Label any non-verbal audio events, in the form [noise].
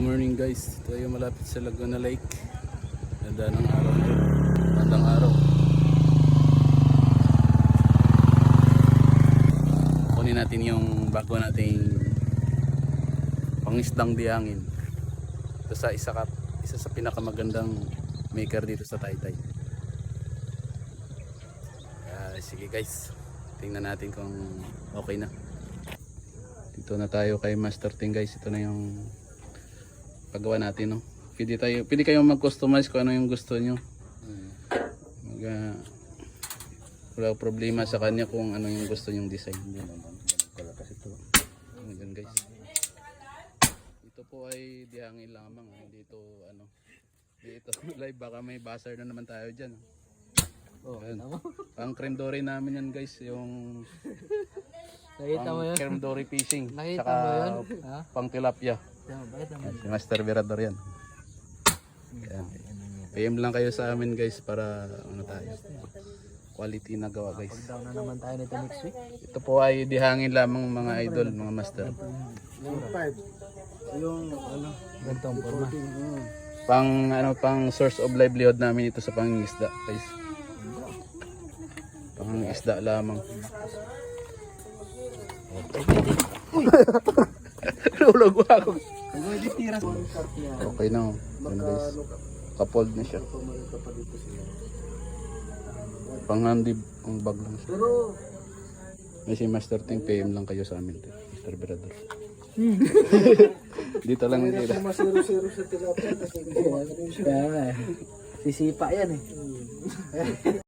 morning guys. Yung malapit sa Laguna Lake. Ganda ng araw. Gandang araw. Kunin natin yung bago nating pangisdang diangin. Ito sa isa, ka, isa sa pinakamagandang maker dito sa Taytay. Kaya sige guys. Tingnan natin kung okay na. Dito na tayo kay Master Ting guys. Ito na yung paggawa natin no. Pwede tayo, pwede kayong mag-customize kung ano yung gusto nyo. Mag, ah, wala problema sa kanya kung ano yung gusto nyong design. Pala kasi ito. Ayan guys. Ito po ay dihangin lamang. ah. Hindi ito ano. Hindi ito [laughs] live. Baka may buzzer na naman tayo dyan. Oh, Ayan. [laughs] Ang creme dory namin yan guys. Yung Nakita mo pang yun? creme dory fishing. [laughs] Nakita Tsaka mo yun? Ha? pang tilapia. Yan, bakit naman? Yan, si Master Virador yan. Yan. PM lang kayo sa amin guys para ano tayo. Quality na gawa guys. Down na naman tayo nito next week. Ito po ay dihangin lamang mga idol, mga master. Yung 5. Yung ano, Ganito ang forma. Pang ano pang source of livelihood namin ito sa pangingisda guys. Pangingisda lamang. Nulog [laughs] ako. Kung hindi tira sa Okay na. oh. Yan guys. Kapold na siya. Panghandib ang bag lang siya. May si Master Ting PM lang kayo sa amin. Mr. Virador. [laughs] Dito lang masiro-siro kasi hindi eh. Sisipa yan eh.